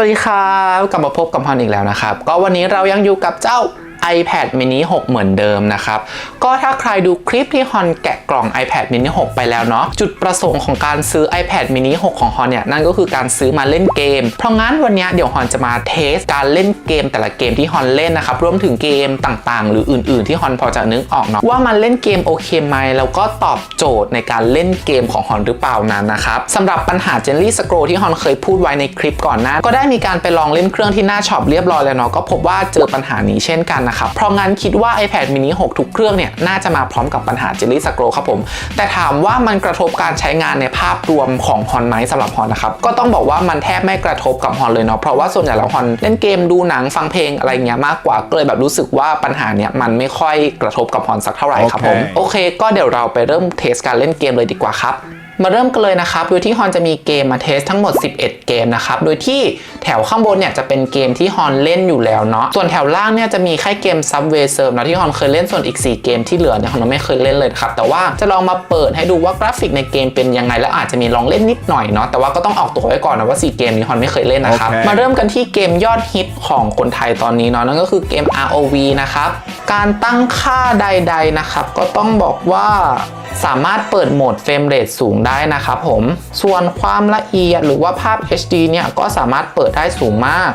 สวัสดีครับกลับมาพบกับพอนอีกแล้วนะครับ ก็วันนี้เรายังอยู่กับเจ้า iPad mini 6 เหมือนเดิมนะครับ ก็ถ้าใครดูคลิปที่ฮอนแกะกล่อง iPad mini 6 ไปแล้วเนาะจุดประสงค์ของการซื้อ iPad mini 6 ของฮอนเนี่ยนั่นก็คือการซื้อมาเล่นเกม เพราะงั้นวันนี้เดี๋ยวฮอนจะมาเทสการเล่นเกมแต่ละเกมที่ฮอนเล่นนะครับรวมถึงเกมต่างๆ หรืออื่นๆ ที่ฮอนพอจะนึกออกเนาะว่ามันเล่นเกมโอเคไหมแล้วก็ตอบโจทย์ในการเล่นเกมของฮอนหรือเปล่านั้นนะครับสำหรับปัญหา Jelly Scroll ที่ฮอนเคยพูดไว้ในคลิปก่อนหน้าก็ได้มีการไปลองเล่นเครื่องที่หน้าช็อปเรียบร้อยแล้วเนาะก็พบว่าเจอปัญหานี้เช่นกันนะครับ เพราะงั้นคิดว่า iPad mini 6 ทุกเครื่องเนี่ยน่าจะมาพร้อมกับปัญหา Jelly Scroll ครับผม แต่ถามว่ามันกระทบการใช้งานในภาพรวมของฮอนไหมสำหรับฮอนนะครับ ก็ต้องบอกว่ามันแทบไม่กระทบกับฮอนเลยเนาะ เพราะว่าส่วนใหญ่แล้วฮอนเล่นเกมดูหนังฟังเพลงอะไรเงี้ยมากกว่าก็เลยแบบรู้สึกว่าปัญหาเนี่ยมันไม่ค่อยกระทบกับฮอนสักเท่าไหร่ครับผม โอเคโอเคก็เดี๋ยวเราไปเริ่มเทสการเล่นเกมเลยดีกว่าครับ มาเริ่มกันเลยนะครับ โดยที่ฮอนจะมีเกมมาเทสทั้งหมด 11 เกมนะครับ โดยที่แถวข้างบนเนี่ยจะเป็นเกมที่ฮอนเล่นอยู่แล้วเนาะ ส่วนแถวล่างเนี่ยจะมีแค่เกม Subway Surf นะที่ฮอนเคยเล่นส่วนอีก 4 เกมที่เหลือเนี่ยฮอนไม่เคยเล่นเลยนะครับ แต่ว่าจะลองมาเปิดให้ดูว่ากราฟิกในเกมเป็นยังไง แล้วอาจจะมีลองเล่นนิดหน่อยเนาะ แต่ว่าก็ต้องออกตัวไว้ก่อนนะว่า 4 เกมนี้ฮอนไม่เคยเล่นนะครับโอเคมาเริ่มกันที่เกมยอดฮิตของคนไทยตอนนี้เนาะ นั่นก็คือเกม ROV นะครับ การตั้งค่าใด ๆนะครับ ก็ต้องบอกว่า สามารถเปิดโหมดเฟรมเรทสูงได้นะครับผม ส่วนความละเอียดหรือว่าภาพ HD เนี่ยก็สามารถเปิดได้สูงมาก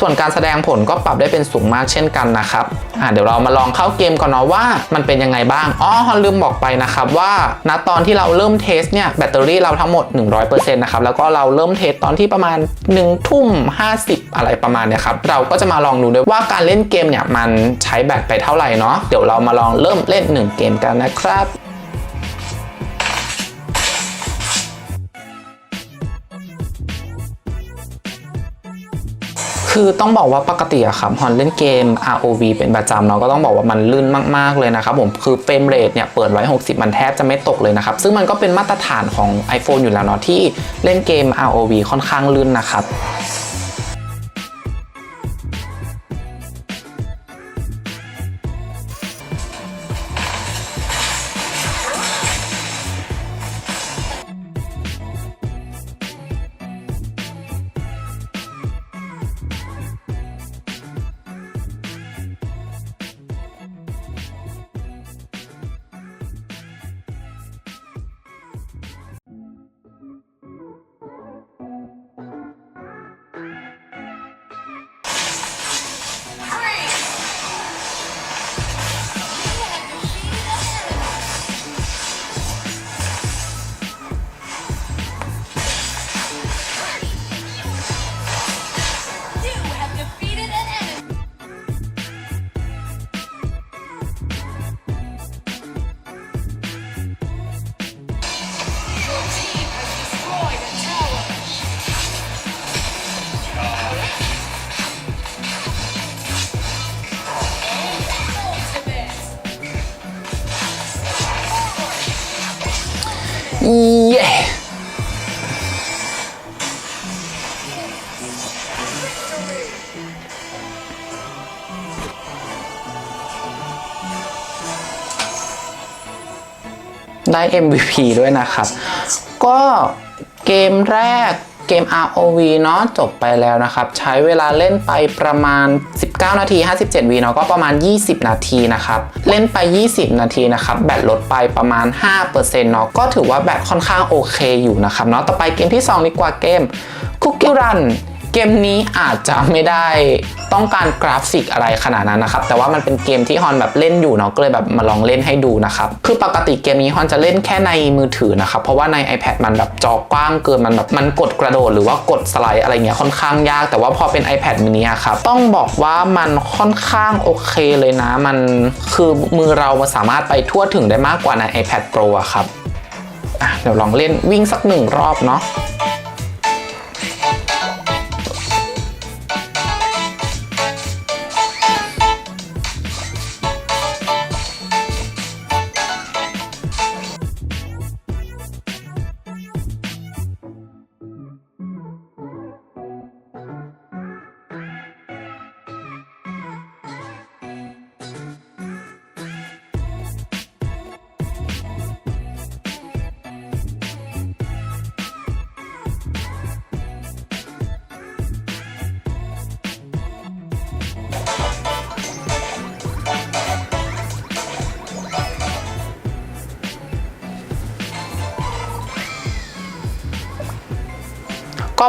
ส่วนการแสดงผลก็ปรับได้เป็นสูงมากเช่นกันนะครับอะเดี๋ยวเรามาลองเข้าเกมก่อนเนาะว่ามันเป็นยังไงบ้าง อ๋อฮอนลืมบอกไปนะครับว่าณตอนที่เราเริ่มเทสเนี่ยแบตเตอรี่เราทั้งหมด 100%นะครับ แล้วก็เราเริ่มเทสตอนที่ประมาณ1ทุ่ม50 อะไรประมาณเนี่ยครับ เราก็จะมาลองดูด้วยว่าการเล่นเกมเนี่ยมันใช้แบตไปเท่าไหร่เนาะ เดี๋ยวเรามาลองเริ่มเล่น 1 เกมกันนะครับ คือต้องบอกว่าปกติอะครับฮอนเล่นเกม ROV เป็นประจำเนาะก็ต้องบอกว่ามันลื่นมากๆเลยนะครับผมคือเฟรมเรทเนี่ยเปิดไว้ 60 มันแทบจะไม่ตกเลยนะครับ ซึ่งมันก็เป็นมาตรฐานของ iPhone อยู่แล้วเนาะที่เล่นเกม ROV ค่อนข้างลื่นนะครับ เย้ได้ MVP ด้วยนะครับ ก็เกมแรก เกม ROV เนาะจบไปแล้วนะครับ ใช้เวลาเล่นไปประมาณ 19 นาที 57วีเนาะก็ประมาณ 20 นาทีนะครับ เล่นไป 20 นาทีนะครับ แบตลดไปประมาณ 5%เนาะก็ถือว่าแบตค่อนข้างโอเคอยู่นะครับเนาะต่อไปเกมที่ 2 ดีกว่าเกมคุกกี้รัน เกมนี้อาจจะไม่ได้ต้องการกราฟิกอะไรขนาดนั้นนะครับ แต่ว่ามันเป็นเกมที่ฮอนแบบเล่นอยู่เนาะก็เลยแบบมาลองเล่นให้ดูนะครับ คือปกติเกมนี้ฮอนจะเล่นแค่ในมือถือนะครับ เพราะว่าใน iPad มันแบบจอกว้างเกินมันแบบมันกดกระโดดหรือว่ากดสไลด์อะไรเงี้ยค่อนข้างยาก แต่ว่าพอเป็น iPad mini อะครับต้องบอกว่ามันค่อนข้างโอเคเลยนะ มันคือมือเรามันสามารถไปทั่วถึงได้มากกว่าใน iPad Pro อะครับเดี๋ยวลองเล่นวิ่งสักหนึ่งรอบเนาะ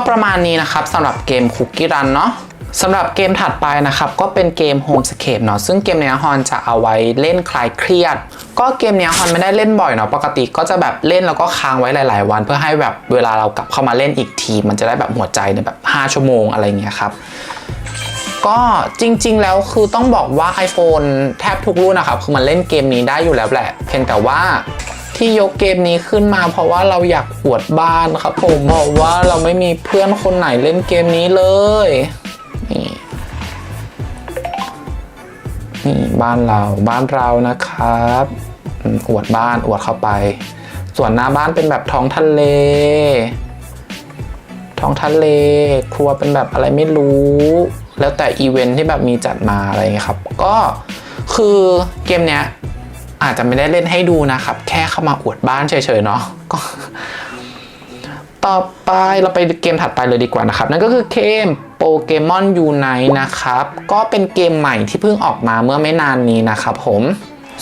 ประมาณนี้นะครับสำหรับเกมคุกกี้รันเนาะสำหรับเกมถัดไปนะครับ ก็เป็นเกม Homescape เนาะซึ่งเกมเนี้ยฮอนจะเอาไว้เล่นคลายเครียด ก็เกมเนี้ยฮอนไม่ได้เล่นบ่อยเนาะปกติก็จะแบบเล่นแล้วก็ค้างไว้หลาย ๆ วัน เพื่อให้แบบเวลาเรากลับเข้ามาเล่นอีกที มันจะได้แบบหัวใจในแบบ 5 ชั่วโมงอะไรเงี้ยครับก็จริง ๆ แล้วคือต้องบอกว่า iPhone แทบทุกรุ่นนะครับคือมันเล่นเกมนี้ได้อยู่แล้วแหละ เพียงแต่ว่า ที่ยกเกมนี้ขึ้นมา เพราะว่าเราอยากอวดบ้านครับผมเพราะว่าเราไม่มีเพื่อนคนไหนเล่นเกมนี้เลยนี่นี่บ้านเราบ้านเรานะครับอวดบ้านอวดเข้าไป ส่วนหน้าบ้านเป็นแบบท้องทะเล ท้องทะเล ครัวเป็นแบบอะไรไม่รู้ แล้วแต่อีเวนท์ที่แบบมีจัดมาอะไรเงี้ยครับ ก็คือเกมเนี้ย อาจจะไม่ได้เล่นให้ดูนะครับ แค่เข้ามาอวดบ้านเฉยๆเนาะก็ต่อไปเราไปเกมถัดไปเลยดีกว่านะครับ นั่นก็คือเกมโปเกมอนยูไนนะครับ ก็เป็นเกมใหม่ที่เพิ่งออกมาเมื่อไม่นานนี้นะครับผม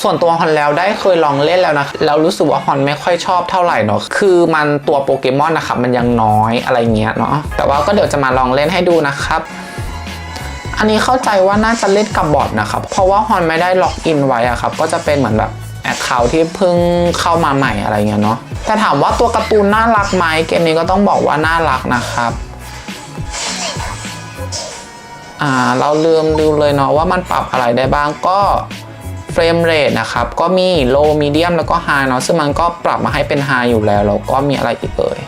ส่วนตัวฮอนแล้วได้เคยลองเล่นแล้วนะแล้วรู้สึกว่าฮอนไม่ค่อยชอบเท่าไหร่เนาะคือมันตัวโปเกมอนนะครับมันยังน้อยอะไรเงี้ยเนาะแต่ว่าก็เดี๋ยวจะมาลองเล่นให้ดูนะครับ อันนี้เข้าใจว่าน่าจะเล่นกับบอทนะครับ เพราะว่าฮอนไม่ได้ล็อกอินไว้อะครับ ก็จะเป็นเหมือนแบบแอคเคาที่เพิ่งเข้ามาใหม่อะไรเงี้ยเนาะ แต่ถามว่าตัวการ์ตูนน่ารักไหมเกมนี้ก็ต้องบอกว่าน่ารักนะครับ อ่าเราลืมดูเลยเนาะว่ามันปรับอะไรได้บ้างก็เฟรมเรทนะครับ ก็มี low medium แล้วก็ high เนาะซึ่งมันก็ปรับมาให้เป็น high อยู่แล้วแล้วก็มีอะไรอีกเอ่ย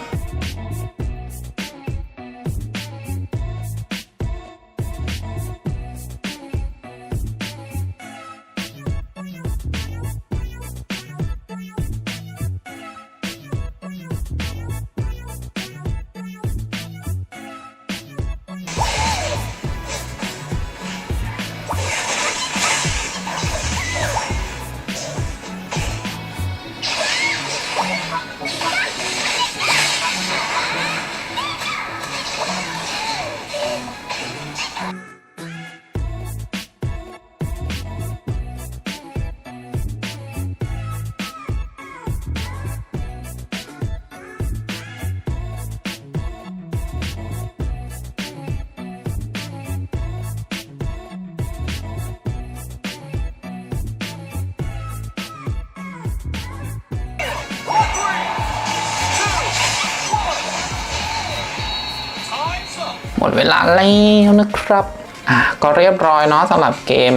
ลาแล้วนะครับ อะก็เรียบร้อยเนาะสำหรับเกม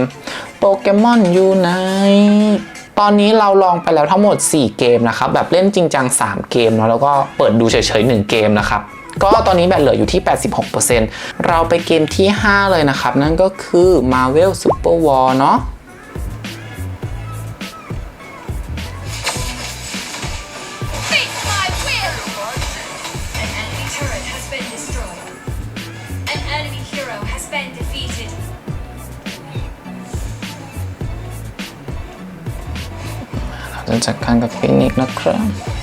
โปเกมอนยูไนตอนนี้เราลองไปแล้วทั้งหมด 4 เกมนะครับ แบบเล่นจริงจัง 3 เกมเนาะแล้วก็เปิดดูเฉยๆ 1 เกมนะครับ ก็ตอนนี้แบตเหลืออยู่ที่ 86%เราไปเกมที่ 5 เลยนะครับ นั่นก็คือ Marvel Super War เนาะ จะจัดการกับฟินิกนะครับ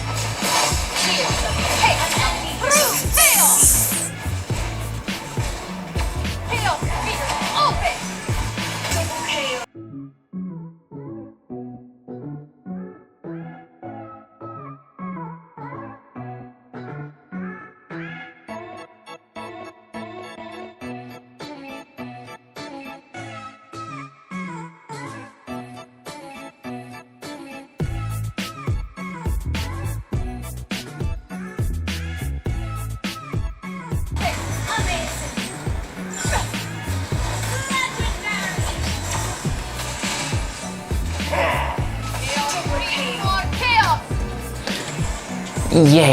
เย่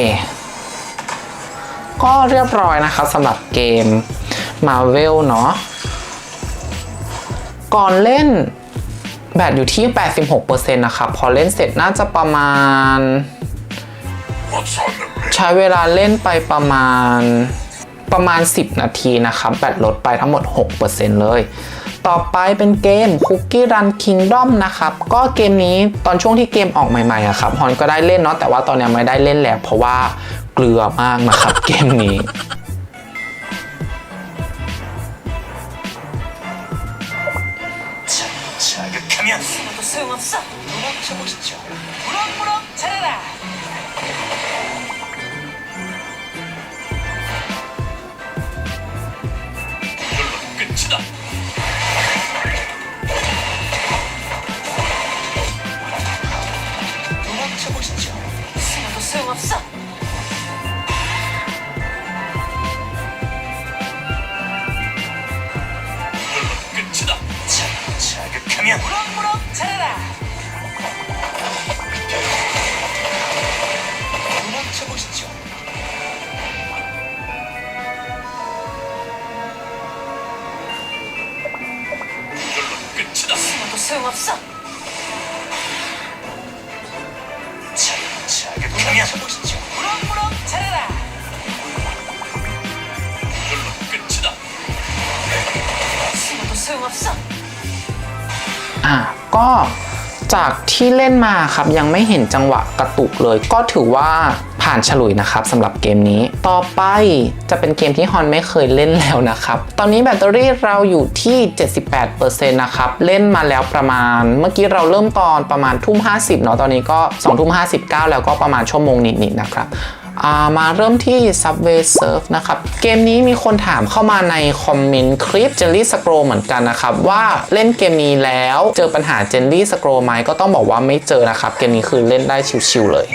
ก็เรียบร้อยนะครับสำหรับเกม Marvel เนาะก่อนเล่นแบตอยู่ที่ 86%นะครับ พอเล่นเสร็จน่าจะประมาณ ใช้เวลาเล่นไปประมาณประมาณ 10 นาทีนะครับ แบตลดไปทั้งหมด 6%เลย ต่อไปเป็นเกม Cookie Run Kingdom นะครับ ก็เกมนี้ตอนช่วงที่เกมออกใหม่ๆอะครับฮอนก็ได้เล่นเนาะแต่ว่าตอนนี้ไม่ได้เล่นแล้ว เพราะว่าเกลือมากนะครับ เกมนี้ 자극하면 숨어도 소용없어 도망쳐보시죠 무럭무럭 자라라 자라라 도망쳐 보시죠 이걸로 끝이다. 숨어도 소용없어. 차근차근 가면 보시죠 무럭무럭 자라라. 이걸로 끝이다. 숨어도 소용없어. อ่ะ ก็จากที่เล่นมาครับยังไม่เห็นจังหวะกระตุกเลย ก็ถือว่าผ่านฉลุยนะครับสำหรับเกมนี้ ต่อไปจะเป็นเกมที่ฮอนไม่เคยเล่นแล้วนะครับ ตอนนี้แบตเตอรี่เราอยู่ที่ 78%นะครับ เล่นมาแล้วประมาณ เมื่อกี้เราเริ่มตอนประมาณทุ่ม 50 เนาะตอนนี้ก็2ทุ่ม59 แล้วก็ประมาณชั่วโมงนิดๆนะครับ มาเริ่มที่ Subway Surf นะครับ เกมนี้มีคนถามเข้ามาในคอมเมนต์คลิป Jelly Scroll เหมือนกันนะครับ ว่าเล่นเกมนี้แล้วเจอปัญหา Jelly Scroll ไหมก็ต้องบอกว่าไม่เจอนะครับ เกมนี้คือเล่นได้ชิวๆเลย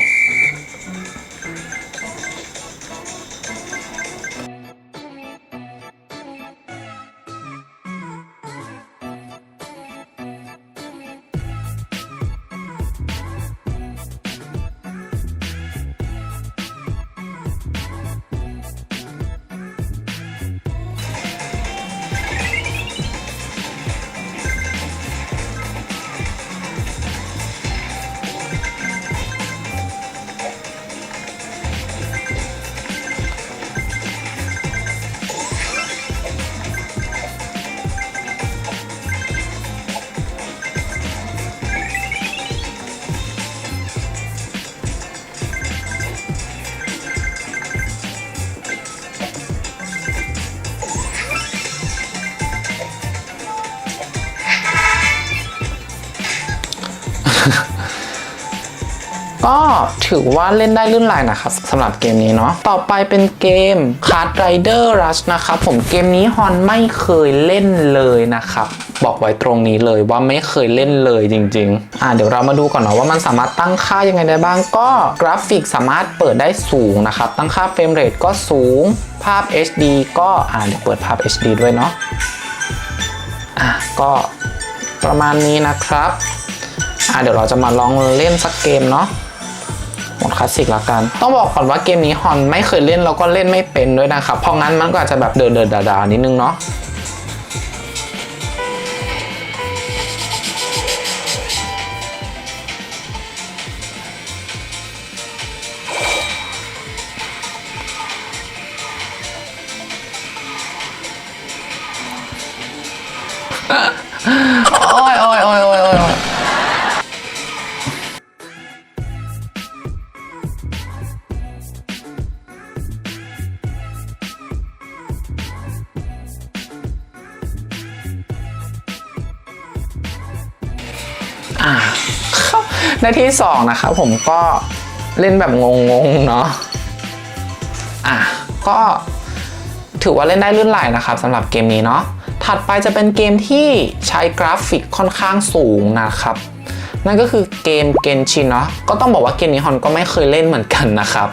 ถือว่าเล่นได้ลื่นไหลนะครับสำหรับเกมนี้เนาะต่อไปเป็นเกม Card Rider Rush นะครับผมเกมนี้ฮอนไม่เคยเล่นเลยนะครับบอกไว้ตรงนี้เลยว่าไม่เคยเล่นเลยจริง ๆ อ่าเดี๋ยวเรามาดูก่อนเนาะว่ามันสามารถตั้งค่ายังไงได้บ้าง ก็กราฟิกสามารถเปิดได้สูงนะครับ ตั้งค่าเฟรมเรทก็สูง ภาพ HD ก็อ่าเดี๋ยวเปิดภาพ HD ด้วยเนาะอะก็ประมาณนี้นะครับ อะเดี๋ยวเราจะมาลองเล่นสักเกมเนาะ หมดคลาสสิกละกัน ต้องบอกก่อนว่าเกมนี้ฮอนไม่เคยเล่นแล้วก็เล่นไม่เป็นด้วยนะครับ เพราะงั้นมันก็อาจจะแบบเดินเดินดาๆนิดนึงเนาะ เข้าในที่สองนะครับผมก็เล่นแบบงงๆเนาะอะก็ถือว่าเล่นได้ลื่นไหลนะครับสำหรับเกมนี้เนาะถัดไปจะเป็นเกมที่ใช้กราฟิกค่อนข้างสูงนะครับ นั่นก็คือเกมเกนชินเนาะก็ต้องบอกว่าเกมนี้ฮอนก็ไม่เคยเล่นเหมือนกันนะครับ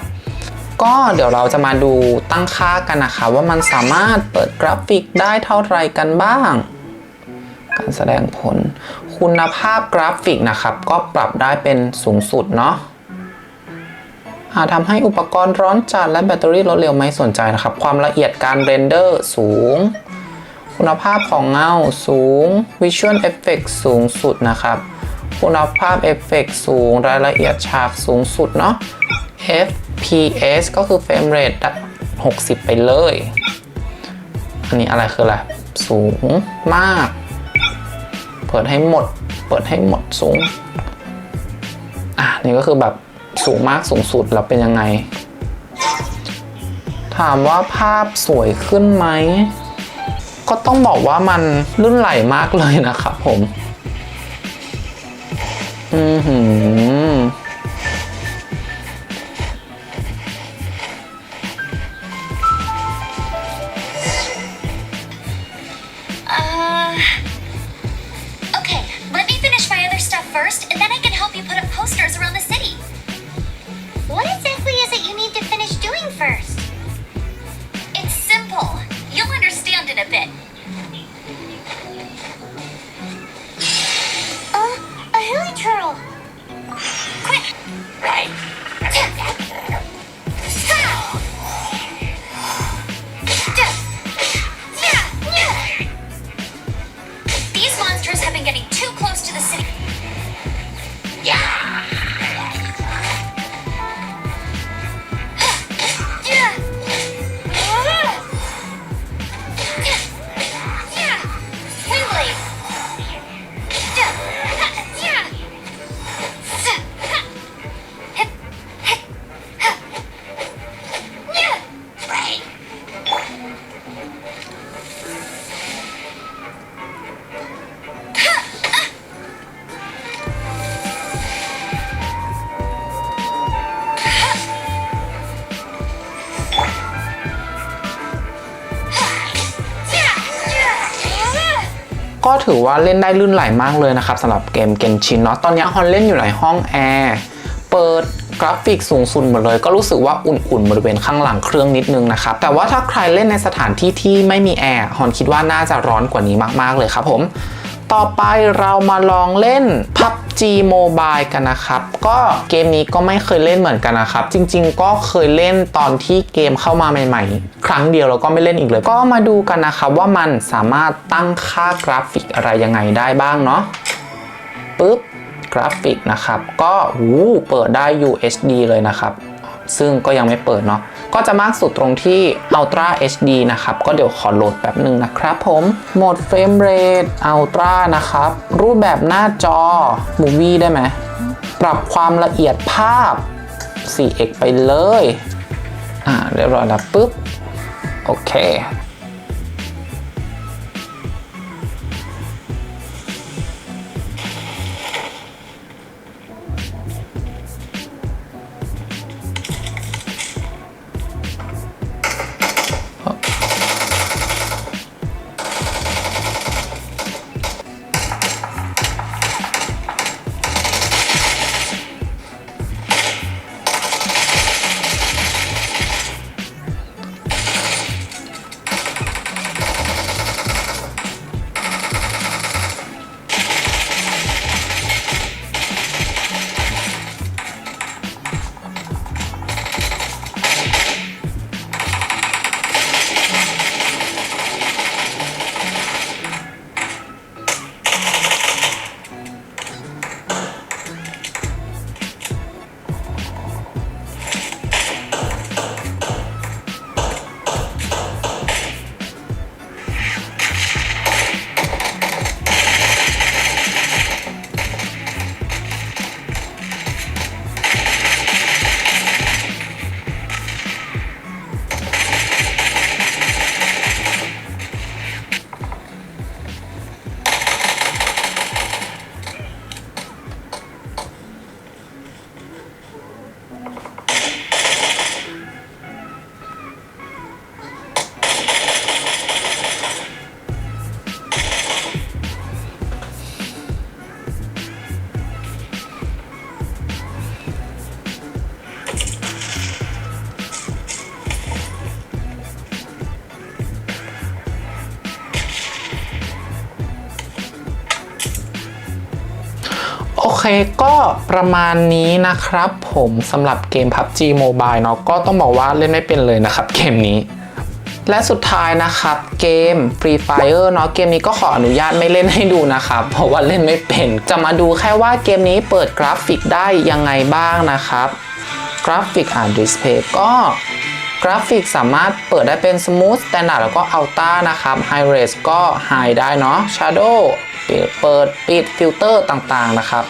ก็เดี๋ยวเราจะมาดูตั้งค่ากันนะคะว่ามันสามารถเปิดกราฟิกได้เท่าไรกันบ้าง การแสดงผล คุณภาพกราฟิกนะครับ ก็ปรับได้เป็นสูงสุดเนาะอาจทำให้อุปกรณ์ร้อนจัดและแบตเตอรี่ลดเร็วไม่สนใจนะครับ ความละเอียดการเรนเดอร์สูง คุณภาพของเงาสูง Visual Effect สูงสุดนะครับ คุณภาพเอฟเฟกสูง รายละเอียดฉากสูงสุดเนาะ FPS ก็คือเฟรมเรท60 ไปเลย อันนี้อะไรคืออะไร สูงมาก เปิดให้หมด เปิดให้หมดสูง อะนี่ก็คือแบบสูงมากสูงสุดแล้วเป็นยังไง ถามว่าภาพสวยขึ้นไหม ก็ต้องบอกว่ามันลื่นไหลมากเลยนะครับผม อือหือ ก็ถือว่าเล่นได้ลื่นไหลมากเลยนะครับสำหรับเกมเกนชินเนาะตอนนี้ฮอนเล่นอยู่ในห้องแอร์เปิดกราฟิกสูงสุดหมดเลย ก็รู้สึกว่าอุ่นๆบริเวณข้างหลังเครื่องนิดนึงนะครับ แต่ว่าถ้าใครเล่นในสถานที่ที่ไม่มีแอร์ฮอนคิดว่าน่าจะร้อนกว่านี้มากๆเลยครับผม ต่อไปเรามาลองเล่น PUBG Mobile กันนะครับ ก็เกมนี้ก็ไม่เคยเล่นเหมือนกันนะครับ จริง ๆ ก็เคยเล่นตอนที่เกมเข้ามาใหม่ ๆ ครั้งเดียวแล้วก็ไม่เล่นอีกเลย ก็มาดูกันนะครับว่ามันสามารถตั้งค่ากราฟิกอะไรยังไงได้บ้างเนาะปึ๊บกราฟิกนะครับ ก็หูเปิดได้ UHD เลยนะครับ ซึ่งก็ยังไม่เปิดเนาะก็จะมากสุดตรงที่ Ultra HD นะครับ ก็เดี๋ยวขอโหลดแป๊บหนึ่งนะครับผม โหมดเฟรมเรท Ultra นะครับ รูปแบบหน้าจอ Movie ได้ไหม ปรับความละเอียดภาพ 4x ไปเลย อ่า เรียบร้อยแล้วปุ๊บ โอเค เคก็ประมาณนี้นะครับผมสำหรับเกม PUBG Mobile เนาะก็ต้องบอกว่าเล่นไม่เป็นเลยนะครับเกมนี้และสุดท้ายนะครับเกม Free Fire เนาะเกมนี้ก็ขออนุญาตไม่เล่นให้ดูนะครับเพราะว่าเล่นไม่เป็น จะมาดูแค่ว่าเกมนี้เปิดกราฟิกได้ยังไงบ้างนะครับ กราฟิกอ่านดิสเพย์ก็กราฟิกสามารถเปิดได้เป็น Smooth Standard แล้วก็ Ultra นะครับ High Res ก็ High ได้เนาะ Shadow เปิดปิดฟิลเตอร์ต่างๆนะครับ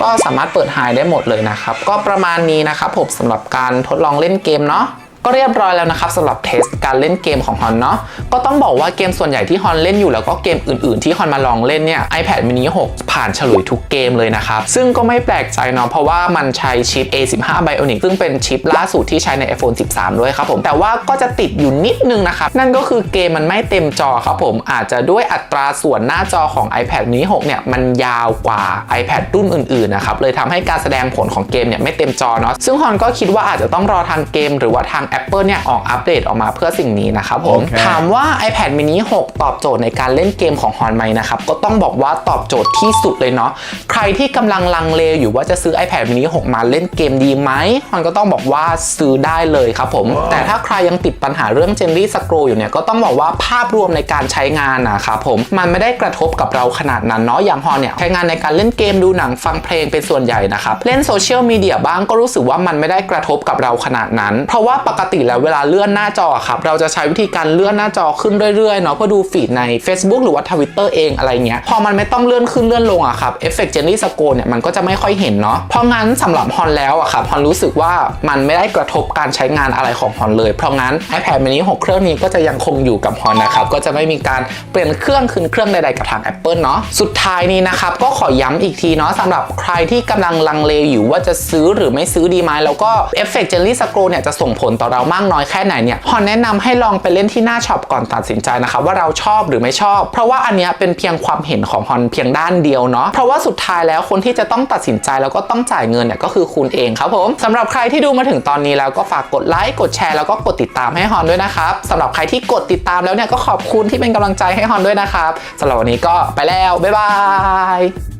ก็สามารถเปิดหายได้หมดเลยนะครับ ก็ประมาณนี้นะครับผมสำหรับการทดลองเล่นเกมเนาะ ก็เรียบร้อยแล้วนะครับสำหรับเทสการเล่นเกมของฮอนเนาะก็ต้องบอกว่าเกมส่วนใหญ่ที่ฮอนเล่นอยู่แล้วก็เกมอื่นๆ ที่ฮอนมาลองเล่นเนี่ย iPad mini 6 ผ่านฉลุยทุกเกมเลยนะครับซึ่งก็ไม่แปลกใจเนาะเพราะว่ามันใช้ชิป A15 Bionic ซึ่งเป็นชิปล่าสุดที่ใช้ใน iPhone 13 ด้วยครับผมแต่ว่าก็จะติดอยู่นิดนึงนะครับนั่นก็คือเกมมันไม่เต็มจอครับผมอาจจะด้วยอัตราส่วนหน้าจอของ iPad mini 6 เนี่ยมันยาวกว่า iPad รุ่นอื่นๆนะครับเลยทำให้การแสดงผลของเกมเนี่ยไม่เต็มจอเนาะซึ่งฮอนก็คิดว่าอาจจะต้องรอทางเกม หรือว่าทาง Apple เนี่ยออกอัปเดตออกมาเพื่อสิ่งนี้นะครับผมโอเคถามว่า iPad mini 6 ตอบโจทย์ในการเล่นเกมของฮอนไหมนะครับ ก็ต้องบอกว่าตอบโจทย์ที่สุดเลยเนาะใครที่กำลังลังเลอยู่ว่าจะซื้อ iPad mini 6 มาเล่นเกมดีไหมฮอนก็ต้องบอกว่าซื้อได้เลยครับผม แต่ถ้าใครยังติดปัญหาเรื่อง Jelly Scroll อยู่เนี่ยก็ต้องบอกว่าภาพรวมในการใช้งานนะครับผมมันไม่ได้กระทบกับเราขนาดนั้นเนาะอย่างฮอนเนี่ยใช้งานในการเล่นเกมดูหนังฟังเพลงเป็นส่วนใหญ่นะครับเล่นโซเชียลมีเดียบ้างก็รู้สึกว่ามันไม่ได้กระทบกับเราขนาดนั้น เพราะว่าปกติแล้วเวลาเลื่อนหน้าจอครับเราจะใช้วิธีการเลื่อนหน้าจอขึ้นเรื่อยๆเนาะเพื่อดูฟีดใน Facebook หรือว่า Twitter เองอะไรเงี้ยพอมันไม่ต้องเลื่อนขึ้นเลื่อนลงอะครับเอฟเฟกต์เจนนี่สโกเนี่ยมันก็จะไม่ค่อยเห็นเนาะเพราะงั้นสำหรับฮอนแล้วอะครับฮอนรู้สึกว่ามันไม่ได้กระทบการใช้งานอะไรของฮอนเลย เพราะงั้น iPad mini 6 เครื่องนี้ก็จะยังคงอยู่กับฮอนนะครับก็จะไม่มีการเปลี่ยนเครื่องคืนเครื่องใดๆกับทาง Apple เนาะสุดท้ายนี้นะครับก็ขอย้ำอีกทีเนาะสำหรับใครที่กำลังลังเลอยู่ว่าจะซื้อหรือไม่ซื้อดีไหมแล้วก็เอฟเฟกต์เจนนี่สโกเนี่ยจะส่งผลต่อเรามากน้อยแค่ไหนเนี่ยฮอนแนะนำให้ลองไปเล่นที่หน้าช็อปก่อนตัดสินใจนะคะว่าเราชอบหรือไม่ชอบ เพราะว่าอันเนี้ยเป็นเพียงความเห็นของฮอนเพียงด้านเดียวเนาะเพราะว่าสุดท้ายแล้วคนที่จะต้องตัดสินใจแล้วก็ต้องจ่ายเงินเนี่ยก็คือคุณเองครับผมสำหรับใครที่ดูมาถึงตอนนี้แล้วก็ฝากกดไลค์กดแชร์แล้วก็กดติดตามให้ฮอนด้วยนะครับสำหรับใครที่กดติดตามแล้วเนี่ยก็ขอบคุณที่เป็นกำลังใจให้ฮอนด้วยนะครับสำหรับวันนี้ก็ไปแล้วบ๊ายบาย